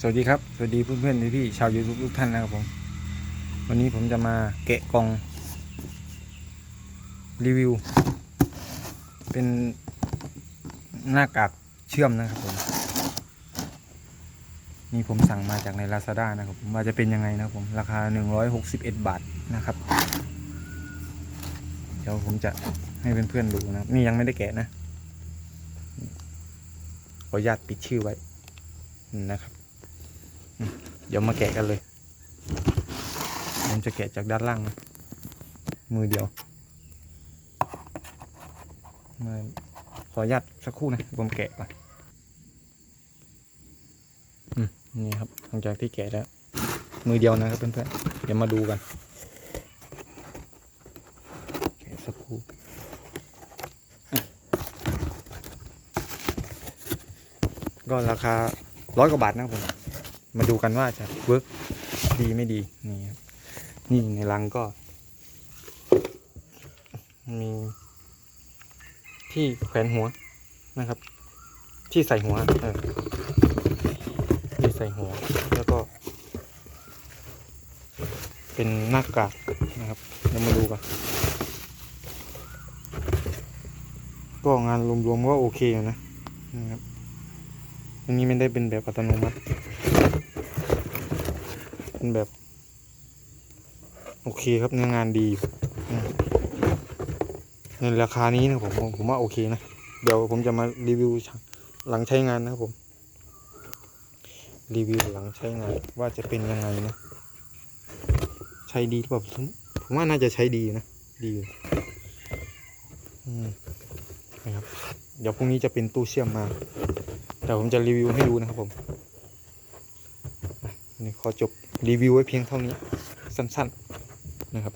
สวัสดีครับ สวัสดีเพื่อนๆพี่ชาวยูทูบทุกท่านนะครับผม วันนี้ผมจะมาแกะกล่อง รีวิว เป็นหน้ากากเชื่อมนะครับผม นี่ผมสั่งมาจากใน Lazada นะครับผมว่าจะเป็นยังไงนะครับผมราคา 161 บาทนะครับ เดี๋ยวผมจะให้เพื่อนๆดูนะนี่ยังไม่ได้แกะนะขออนุญาตปิดชื่อไว้ นะครับ เดี๋ยวมาแกะกันเลยผมจะแกะจากด้านล่างนะมือเดียวมาขออนุญาตสักครู่นะผมแกะก่อนอืมนี่ครับหลังจากที่แกะแล้ว มือเดียวนะครับเพื่อนๆเดี๋ยวมาดูกันแกะสักครู่อะก็ราคา ร้อยกว่าบาทนะครับผม มาดูกันว่าจะเวิร์กดีไม่ดีนี่ครับนี่ในรังก็ มีที่แขวนหัวนะครับ ที่ใส่หัวเออที่ใส่หัว แล้วก็ เป็นหน้ากากนะครับเดี๋ยวมาดูกันก็งานรวมๆก็โอเคนะนะครับ อันนี้ไม่ได้เป็นแบบอัตโนมัติ เป็นแบบ โอเคครับเนื้องานดีในราคานี้นะผมผมว่าโอเคนะ เดี๋ยวผมจะมารีวิวหลังใช้งานนะครับผม รีวิวหลังใช้งานว่าจะเป็นยังไงนะ ใช้ดีหรือเปล่าผมผมว่าน่าจะใช้ดีนะ ดีอยู่อืมนะครับ เดี๋ยวพรุ่งนี้จะเป็นตู้เชื่อมมา แต่ผมจะรีวิวให้ดูนะครับผมนี่ขอจบรีวิวไว้เพียงเท่านี้สั้นๆนะครับ